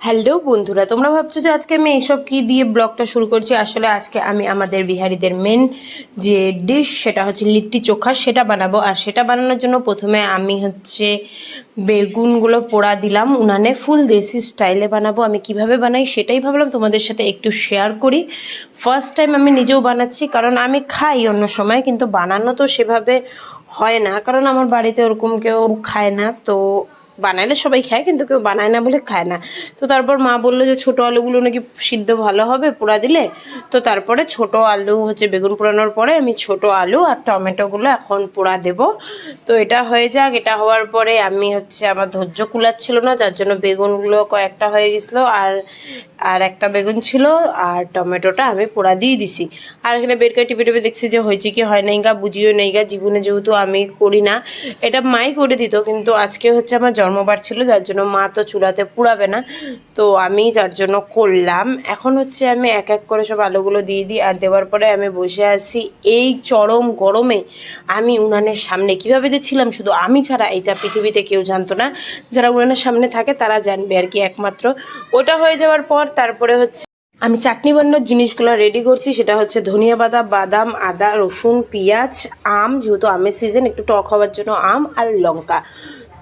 Hello বন্ধুরা, তোমরা ভাবছ যে আজকে আমি এইসব কি দিয়ে ব্লগটা শুরু করছি? আসলে আজকে আমি আমাদের বিহারিদের মেন যে ডিশ সেটা হচ্ছে লিট্টি চোখা, সেটা বানাবো। আর সেটা বানানোর জন্য প্রথমে আমি হচ্ছে বেগুনগুলো পোড়া দিলাম, উনানে ফুল দেশি স্টাইলে বানাবো। আমি কীভাবে বানাই সেটাই ভাবলাম, তোমাদের সাথে একটু শেয়ার করি। ফার্স্ট টাইম আমি নিজেও বানাচ্ছি, কারণ আমি খাই অন্য সময়, কিন্তু বানানো তো সেভাবে হয় না। কারণ আমার বাড়িতে ওরকম কেউ খায় না, তো বানাইলে সবাই খায়, কিন্তু কেউ বানায় না বলে খায় না। তো তারপর মা বলল যে ছোটো আলুগুলো নাকি সিদ্ধ ভালো হবে পোড়া দিলে। তো তারপরে ছোট আলু হচ্ছে বেগুন পোড়ানোর পরে আমি ছোট আলু আর টমেটোগুলো এখন পোড়া দেব। তো এটা হয়ে যাক, এটা হওয়ার পরে আমি হচ্ছে আমার ধৈর্য কুলাচ্ছিল না, যার জন্য বেগুনগুলো কয়েকটা হয়ে গেছিল আর আর একটা বেগুন ছিল আর টমেটোটা আমি পোড়া দিয়ে দিছি। আর এখানে বেরকা টিপে টিপে দেখছি যে হয়েছে কি, হয় নাই গা, বুঝিও নেই গা, জীবনে যেহেতু আমি করি না, এটা মাই করে দিত, কিন্তু আজকে হচ্ছে আমার জন্মবার ছিল, যার জন্য মা তো চুলাতে পুড়াবে না। তো আমি যার জন্য করলাম। এখন হচ্ছে আমি এক এক করে সব আলুগুলো দিয়ে দিই, আর দেওয়ার পরে আমি বসে আছি এই চরম গরমে আমি উনানের সামনে। কীভাবে যে ছিলাম শুধু আমি ছাড়া এইটা পৃথিবীতে কেউ জানতো না। যারা উনানের সামনে থাকে তারা জানবে আর কি একমাত্র। ওটা হয়ে যাওয়ার পর তারপরে হচ্ছে আমি চাটনি বান্নার জিনিসগুলো রেডি করছি, সেটা হচ্ছে ধনিয়া পাতা, বাদাম, আদা, রসুন, পেঁয়াজ, আম, যেহেতু আমের সিজন একটু টক হওয়ার জন্য আম আর লঙ্কা।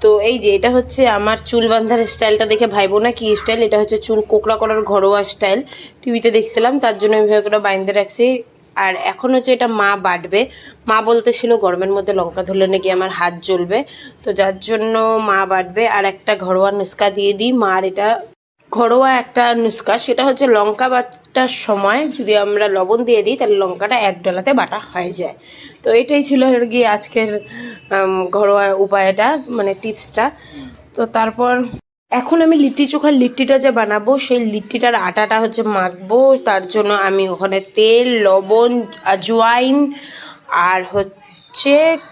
তো এই যে, এটা হচ্ছে আমার চুল বাঁধার স্টাইলটা দেখে ভাইবো না কি স্টাইল এটা হচ্ছে চুল কোকড়া করার ঘরোয়া স্টাইল টিভিতে দেখছিলাম, তার জন্য আমি করে বাইন্দে রাখছি। আর এখন হচ্ছে এটা মা বাটবে। মা বলতেছিল, গরমের মধ্যে লঙ্কা ধরলে নাকি আমার হাত জ্বলবে। তো যার জন্য মা বাটবে। আর একটা ঘরোয়া নুস্কা দিয়ে দিই। মার এটা ঘরোয়া একটা নুস্কা, সেটা হচ্ছে লঙ্কা বাটার সময় যদি আমরা লবণ দিয়ে দিই, তাহলে লঙ্কাটা এক ডলাতে বাটা হয়ে যায়। তো এটাই ছিল আর কি আজকের ঘরোয়া উপায়টা মানে টিপসটা। তো তারপর এখন আমি লিট্টি চোখার লিট্টিটা যে বানাবো, সেই লিট্টিটার আটাটা হচ্ছে মাখবো। তার জন্য আমি ওখানে তেল, লবণ আজওয়াইন আর হচ্ছে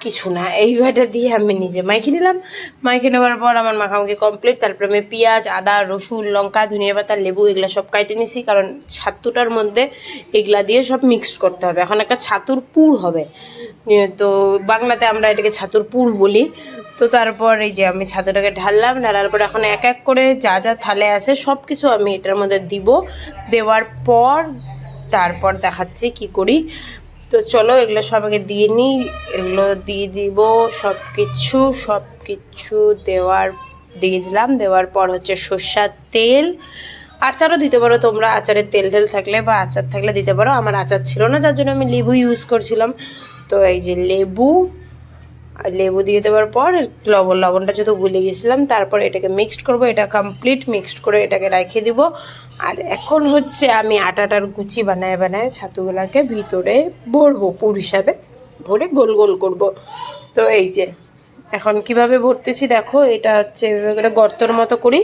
কিছু না। এই দিয়ে আমি নিজে মাইকে নিলাম। মাইকে নেওয়ার পর আমার মাখামাখি কমপ্লিট তারপরে আমি পেঁয়াজ, আদা, রসুন, লঙ্কা, ধনিয়া পাতা, লেবু এগুলো সব কাটে নিছি, কারণ ছাতুটার মধ্যে এগুলা দিয়ে সব মিক্স করতে হবে। এখন একটা ছাতুর পুর হবে। তো বাংলাতে আমরা এটাকে ছাতুর পুর বলি। তো তারপর এই যে আমি ছাতুটাকে ঢাললাম, ঢালার পর এখন এক এক করে যা যা থালে আছে সব কিছু আমি এটার মধ্যে দিব। দেওয়ার পর তারপর দেখাচ্ছি কি করি। তো চলো, এগুলো সবাইকে দিয়ে নিই। এগুলো দিয়ে দিব সব কিছু সব কিছু দেওয়ার, দিয়ে দিলাম। দেওয়ার পর হচ্ছে সর্ষার তেল। আচারও দিতে পারো তোমরা, আচারের তেল ঢেল থাকলে বা আচার থাকলে দিতে পারো। আমার আচার ছিল না, যার জন্য আমি লেবু ইউজ করছিলাম। তো এই যে লেবু আর লেবু দিয়ে দেওয়ার পর লবণ, লবণটা যেহেতু ভুলে গেছিলাম, তারপর এটাকে মিক্সড করব, এটা কমপ্লিট মিক্সড করে এটাকে রেখে দিব। আর এখন হচ্ছে আমি আটাটার কুচি বানায় বানায় ছাতুগুলাকে ভিতরে ভরবো, পুর হিসাবে ভরে গোল গোল করব। তো এই যে, এখন কীভাবে ভরতেছি দেখো, এটা হচ্ছে গর্তর মতো করি।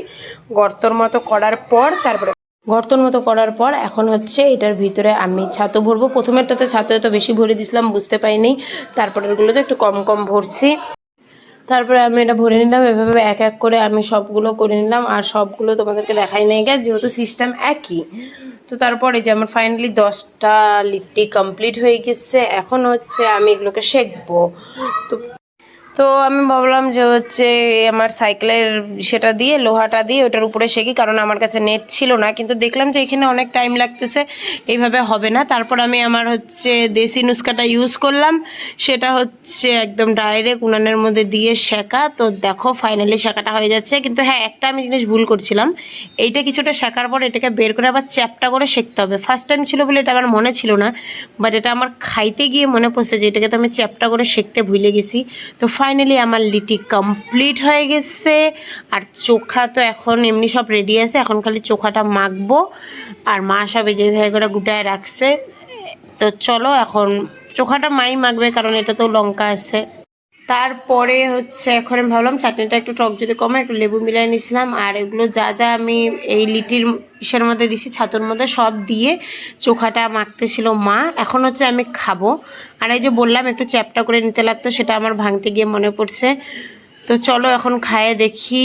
গর্তর মতো করার পর তারপরে গর্তর মতো করার পর এখন হচ্ছে এটার ভিতরে আমি ছাতু ভরবো। প্রথমেরটাতে ছাতু এত বেশি ভরে দিছিলাম, বুঝতে পাইনি তারপরেরগুলোতে একটু কম কম ভরছি। তারপরে আমি এটা ভরে নিলাম, এভাবে এক এক করে আমি সবগুলো করে নিলাম। আর সবগুলো তোমাদেরকে দেখাই নেই গে যেহেতু সিস্টেম একই। তো তারপরে যে আমার ফাইনালি দশটা লিট্টি কমপ্লিট হয়ে গেছে, এখন হচ্ছে আমি এগুলোকে শেখবো তো তো আমি ভাবলাম যে হচ্ছে আমার সাইকেলের সেটা দিয়ে, লোহাটা দিয়ে ওটার উপরে শেখি কারণ আমার কাছে নেট ছিল না। কিন্তু দেখলাম যে এখানে অনেক টাইম লাগতেছে, এইভাবে হবে না। তারপর আমি আমার হচ্ছে দেশি নুস্কাটা ইউজ করলাম। সেটা হচ্ছে একদম ডাইরেক্ট উনানের মধ্যে দিয়ে শেখা। তো দেখো ফাইনালি শেখাটা হয়ে যাচ্ছে। কিন্তু হ্যাঁ একটা আমি জিনিস ভুল করছিলাম। এইটা কিছুটা শেখার পর এটাকে বের করে আবার চ্যাপটা করে শিখতে হবে। ফার্স্ট টাইম ছিল বলে এটা আমার মনে ছিল না বাট এটা আমার খাইতে গিয়ে মনে পড়ছে যে এটাকে তো আমি চ্যাপটা করে শিখতে ভুলে গেছি। তো ফাইনালি আমার লিটি কমপ্লিট হয়ে গেছে। আর চোখা তো এখন এমনি সব রেডি আছে, এখন খালি চোখাটা মাখবো। আর মা সব এই যেভাবে করে গুটায় রাখছে। তো চলো এখন চোখাটা মাই মাখবে, কারণ এটা তো লঙ্কা আছে। তারপরে হচ্ছে এখন আমি ভাবলাম চাটনিটা একটু টক যদি কমে, একটু লেবু মিলাই নিয়েছিলাম, আর এগুলো যা যা আমি এই লিটির ইসের মধ্যে দিছি ছাতুর মধ্যে সব দিয়ে চোখাটা মাখতেছিল মা। এখন হচ্ছে আমি খাব। আর এই যে বললাম একটু চ্যাপটা করে নিতে লাগতো, সেটা আমার ভাঙতে গিয়ে মনে পড়ছে। তো চলো এখন খায়ে দেখি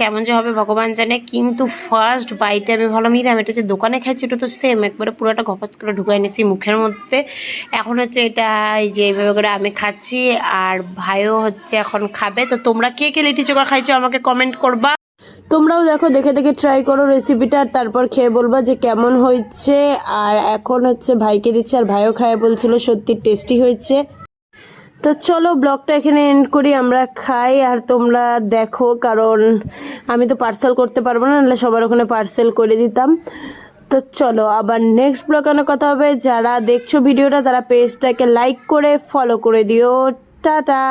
কেমন যে হবে, ভগবান জানে। কিন্তু ফার্স্ট বাইটে আমি ভাবলাম ইরাম এটা যে দোকানে খাইছি ওটা তো সেম একবারে পুরোটা ঘপাত করে ঢুকাই নিছি মুখের মধ্যে। এখন হচ্ছে এটা, এই যে এইভাবে করে আমি খাচ্ছি, আর ভাইও হচ্ছে এখন খাবে। তো তোমরা কে কে লিটি চোখা খাইছো, আমাকে কমেন্ট করবা। তোমরাও দেখো, দেখে দেখে ট্রাই করো রেসিপিটা তারপর খেয়ে বলবা যে কেমন হয়েছে। আর এখন হচ্ছে ভাইকে দিচ্ছে, আর ভাইও খায় বলছিল, সত্যি টেস্টি হয়েছে। তো চলো ব্লগটা এখানে এন্ড করি, আমরা খাই আর তোমরা দেখো, কারণ আমি তো পার্সেল করতে পারব না, নাহলে সবার ওখানে পার্সেল করে দিতাম। তো চলো, আবার নেক্সট ব্লগ অনেক কথা হবে। যারা দেখছ ভিডিওটা, তারা পেজটাকে লাইক করে ফলো করে দিও। টাটা!